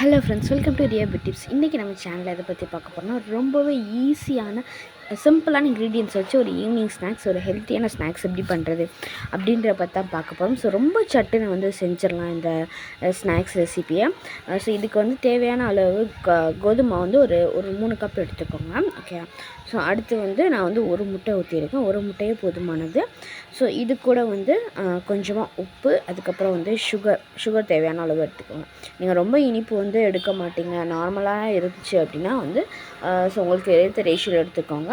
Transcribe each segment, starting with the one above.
Hello friends welcome to Riya bit tips இன்றைக்கி நம்ம சேனலில் எதை பற்றி பார்க்க போகிறோம்னா ரொம்பவே ஈஸியான சிம்பிளான இன்க்ரீடியன்ஸ் வச்சு ஒரு ஈவினிங் ஸ்நாக்ஸ் ஒரு ஹெல்த்தியான ஸ்நாக்ஸ் எப்படி பண்ணுறது அப்படின்ற பற்றி தான் பார்க்க போகிறோம் ஸோ ரொம்ப சட்டுன்னு வந்து செஞ்சிடலாம் இந்த ஸ்நாக்ஸ் ரெசிப்பியை ஸோ இதுக்கு வந்து தேவையான அளவு க கோதுமை வந்து ஒரு ஒரு மூணு கப் எடுத்துக்கோங்க ஓகே ஸோ அடுத்து வந்து நான் வந்து ஒரு முட்டை ஊற்றிருக்கேன் ஒரு முட்டையே போதுமானது. ஸோ இது கூட வந்து கொஞ்சமாக உப்பு அதுக்கப்புறம் வந்து சுகர் சுகர் தேவையான அளவு எடுத்துக்கோங்க. நீங்கள் ரொம்ப இனிப்பு வந்து எடுக்க மாட்டீங்க. நார்மலாக இருந்துச்சு அப்படின்னா வந்து ஸோ உங்களுக்கு எடுத்த ரேஷியோவில் எடுத்துக்கோங்க.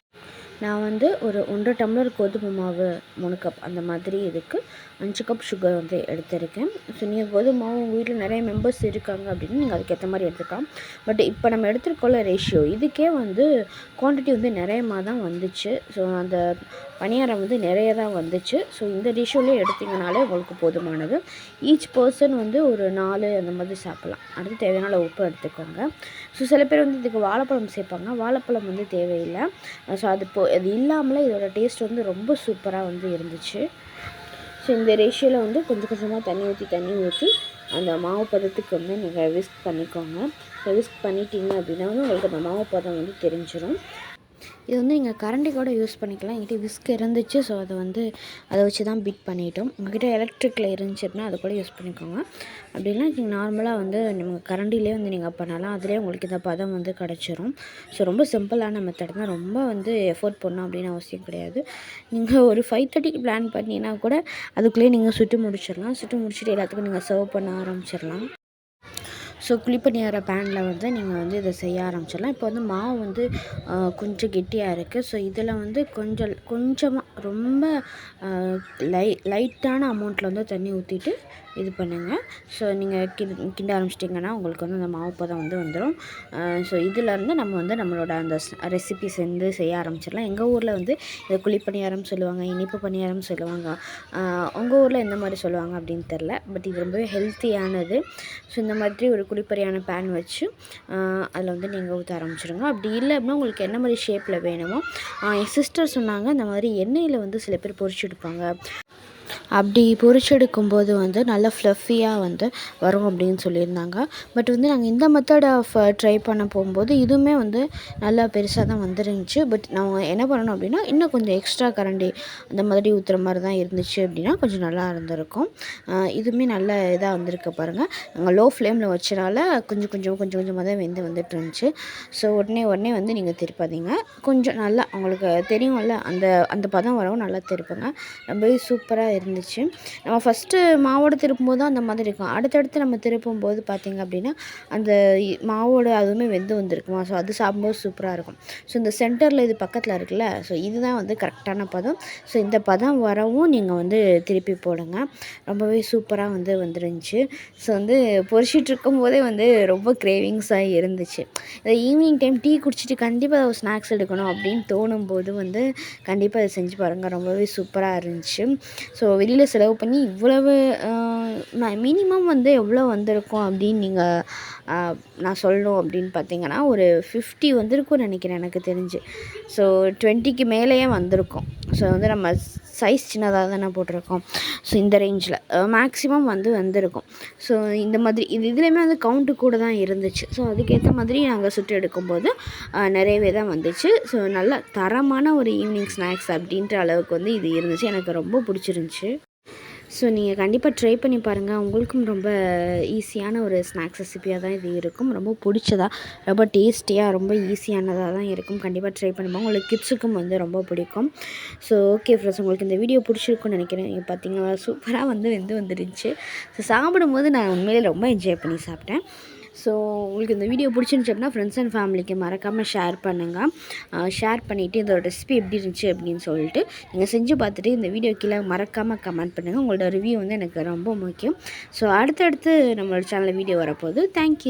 நான் வந்து ஒரு ஒன்றரை டம்ளர் கோதுமை மாவு மூணு கப் அந்த மாதிரி இதுக்கு அஞ்சு கப் சுகர் வந்து எடுத்திருக்கேன். ஸோ நீங்கள் கோதுமை மாவு உங்கள் வீட்டில் நிறைய மெம்பர்ஸ் இருக்காங்க அப்படின்னு நீங்கள் அதுக்கேற்ற மாதிரி எடுத்துக்கலாம். பட் இப்போ நம்ம எடுத்துருக்கோள்ள ரேஷியோ இதுக்கே வந்து குவான்டிட்டி வந்து நிறையமாக தான் வந்துச்சு. ஸோ அந்த பணியாரம் வந்து நிறைய தான் வந்துச்சு. ஸோ இந்த ரேஷியோலே எடுத்திங்கனாலே உங்களுக்கு போதுமானது. ஈச் பர்சன் வந்து ஒரு நாலு அந்த மாதிரி சாப்பிட்லாம். அடுத்து தேவையான உப்பு எடுத்துக்கோங்க. ஸோ சில பேர் வந்து இதுக்கு வாழைப்பழம் சேர்ப்பாங்க. வாழைப்பழம் வந்து தேவையில்லை. ஸோ அது போ அது இல்லாமலே இதோட டேஸ்ட் வந்து ரொம்ப சூப்பராக வந்து இருந்துச்சு. ஸோ இந்த ரேஷியோவில் வந்து கொஞ்சம் கொஞ்சமாக தண்ணி ஊற்றி தண்ணி ஊற்றி அந்த மாவு பதத்துக்கு வந்து நீங்கள் விஸ்க் பண்ணிக்கோங்க. விஸ்க் பண்ணிட்டீங்க அப்படின்னா வந்து உங்களுக்கு அந்த மாவு பதம் வந்து தெரிஞ்சிடும் இது வந்து நீங்கள் கரண்டி கூட யூஸ் பண்ணிக்கலாம். என்கிட்ட விஸ்க் இருந்துச்சு. ஸோ அதை வந்து அதை வச்சு தான் பீட் பண்ணிட்டோம். உங்கள்கிட்ட எலக்ட்ரிக்கில் இருந்துச்சு அப்படின்னா அதை கூட யூஸ் பண்ணிக்கோங்க. அப்படின்னா நீங்கள் நார்மலாக வந்து நம்ம கரண்டிலே வந்து நீங்கள் பண்ணலாம். அதிலே உங்களுக்கு இந்த பதம் வந்து கிடச்சிரும். ஸோ ரொம்ப சிம்பிளான மெத்தட் தான். ரொம்ப வந்து எஃபோர்ட் பண்ணணும் அப்படின்னு அவசியம் கிடையாது. நீங்கள் ஒரு ஃபைவ் தேர்ட்டிக்கு பிளான் பண்ணிங்கன்னா கூட அதுக்குள்ளேயே நீங்கள் சுட்டு முடிச்சிடலாம். சுட்டு முடிச்சுட்டு எல்லாத்துக்கும் நீங்கள் சர்வ் பண்ண ஆரம்பிச்சிடலாம். ஸோ குழிப்பணியார பேனில் வந்து நீங்கள் வந்து இதை செய்ய ஆரம்பிச்சிடலாம். இப்போ வந்து மாவு வந்து கொஞ்சம் கெட்டியாக இருக்குது ஸோ இதில் வந்து கொஞ்சம் கொஞ்சமாக ரொம்ப லை லைட்டான அமௌண்ட்டில் வந்து தண்ணி ஊற்றிட்டு இது பண்ணுங்கள் ஸோ நீங்கள் கிண்ட கிண்ட ஆரம்பிச்சிட்டிங்கன்னா உங்களுக்கு வந்து அந்த மாவு பதம் வந்து வந்துடும் ஸோ இதிலேருந்து நம்ம வந்து நம்மளோட அந்த ரெசிபி சேர்ந்து செய்ய ஆரம்பிச்சிடலாம். எங்கள் ஊரில் வந்து இதை குழிப்பணியாரம் சொல்லுவாங்க இனிப்பு பணியாரம் சொல்லுவாங்க. உங்கள் ஊரில் எந்த மாதிரி சொல்லுவாங்க அப்படின்னு தெரில பட் இது ரொம்பவே ஹெல்த்தியானது ஸோ இந்த மாதிரி ஒரு குழிப்பறையான பேன் வச்சு அதில் வந்து நீங்கள் ஊற்ற ஆரம்பிச்சிடுங்க அப்படி இல்லை அப்படின்னா உங்களுக்கு என்ன மாதிரி ஷேப்பில் வேணுமோ என் சிஸ்டர் சொன்னாங்க இந்த மாதிரி எண்ணெயில் வந்து சில பேர் பொறிச்சு எடுப்பாங்க. அப்படி பொரிச்செடுக்கும்போது வந்து நல்லா ஃப்ளஃபியாக வந்து வரும் அப்படின்னு சொல்லியிருந்தாங்க. பட் வந்து நாங்கள் இந்த மெத்தட் ஆஃப் ட்ரை பண்ண போகும்போது இதுவுமே வந்து நல்லா பெருசாக தான் வந்துருந்துச்சு. பட் நாங்கள் என்ன பண்ணணும் அப்படின்னா இன்னும் கொஞ்சம் எக்ஸ்ட்ரா கரண்டி அந்த மாதிரி ஊற்றுற மாதிரி தான் இருந்துச்சு அப்படின்னா கொஞ்சம் நல்லா இருந்திருக்கும். இதுவுமே நல்ல இதாக வந்திருக்கு பாருங்கள் நாங்கள் லோ ஃப்ளேமில் வச்சனால கொஞ்சம் கொஞ்சம் கொஞ்சம் கொஞ்சமாக தான் வெந்து வந்துட்டு இருந்துச்சு ஸோ உடனே உடனே வந்து நீங்கள் திருப்பாதீங்க. கொஞ்சம் நல்லா உங்களுக்கு தெரியும்ல அந்த அந்த பதம் வரவும் நல்லா திருப்புங்க. ரொம்பவே சூப்பராக இருந்துச்சு. நம்ம ஃபஸ்ட்டு மாவோடு திருப்பும்போது தான் அந்த மாதிரி இருக்கும். அடுத்தடுத்து நம்ம திருப்பும் போது பார்த்திங்க அப்படின்னா அந்த மாவோட அதுவுமே வெந்து வந்திருக்குமா? ஸோ அது சாப்பிடும்போது சூப்பராக இருக்கும். ஸோ இந்த சென்டரில் இது பக்கத்தில் இருக்குல்ல ஸோ இதுதான் வந்து கரெக்டான பதம். ஸோ இந்த பதம் வரவும் நீங்கள் வந்து திருப்பி போடுங்க. ரொம்பவே சூப்பராக வந்து வந்துருந்துச்சு. ஸோ வந்து பொறிச்சிட்டு இருக்கும் போதே வந்து ரொம்ப கிரேவிங்ஸாக இருந்துச்சு. இந்த ஈவினிங் டைம் டீ குடிச்சிட்டு கண்டிப்பாக ஒரு ஸ்நாக்ஸ் எடுக்கணும் அப்படின்னு தோணும் போது வந்து கண்டிப்பாக அதை செஞ்சு பாருங்கள் ரொம்பவே சூப்பராக இருந்துச்சு. ஸோ ஸோ வெளியில் செலவு பண்ணி இவ்வளவு மினிமம் வந்து எவ்வளோ வந்திருக்கும் அப்படின்னு நீங்கள் நான் சொல்லணும் அப்படின்னு பார்த்தீங்கன்னா ஒரு ஃபிஃப்டி வந்திருக்கும்னு நினைக்கிறேன் எனக்கு தெரிஞ்சு. ஸோ டுவெண்ட்டிக்கு மேலேயே வந்திருக்கும். ஸோ வந்து நம்ம சைஸ் சின்னதாக தானே போட்டிருக்கோம். ஸோ இந்த ரேஞ்சில் மேக்ஸிமம் வந்து வந்திருக்கும். ஸோ இந்த மாதிரி இது இதுலேயுமே வந்து கவுண்ட்டு கூட தான் இருந்துச்சு. ஸோ அதுக்கேற்ற மாதிரி நாங்கள் சுட்டு எடுக்கும்போது நிறையவே தான் வந்துச்சு. ஸோ நல்ல தரமான ஒரு ஈவினிங் ஸ்நாக்ஸ் அப்படின்ற அளவுக்கு வந்து இது இருந்துச்சு. எனக்கு ரொம்ப பிடிச்சிருந்துச்சி. ஸோ நீங்கள் கண்டிப்பாக ட்ரை பண்ணி பாருங்கள் உங்களுக்கும் ரொம்ப ஈஸியான ஒரு ஸ்நாக்ஸ் ரெசிப்பியாக தான் இது இருக்கும். ரொம்ப பிடிச்சதாக ரொம்ப டேஸ்டியாக ரொம்ப ஈஸியானதாக தான் இருக்கும். கண்டிப்பாக ட்ரை பண்ணுவோம் உங்களுக்கு கிட்ஸுக்கும் வந்து ரொம்ப பிடிக்கும். ஸோ ஓகே ஃப்ரெண்ட்ஸ் உங்களுக்கு இந்த வீடியோ பிடிச்சிருக்குன்னு நினைக்கிறேன். நீங்கள் பார்த்தீங்கன்னா சூப்பராக வந்து வெந்து வந்துருந்துச்சு. ஸோ சாப்பிடும்போது நான் உண்மையிலே ரொம்ப என்ஜாய் பண்ணி சாப்பிட்டேன். ஸோ உங்களுக்கு இந்த வீடியோ பிடிச்சிருந்துச்சு அப்படின்னா ஃப்ரெண்ட்ஸ் அண்ட் ஃபேமிலிக்கு மறக்காமல் ஷேர் பண்ணுங்கள் ஷேர் பண்ணிவிட்டு இதோட ரெசிபி எப்படி இருந்துச்சு அப்படின்னு சொல்லிட்டு நீங்கள் செஞ்சு பார்த்துட்டு இந்த வீடியோ கீழே மறக்காமல் கமெண்ட் பண்ணுங்கள் உங்களோட ரிவ்யூ வந்து எனக்கு ரொம்ப முக்கியம். ஸோ அடுத்தடுத்து நம்மளோட சேனலில் வீடியோ வரப்போகுது. தேங்க்யூ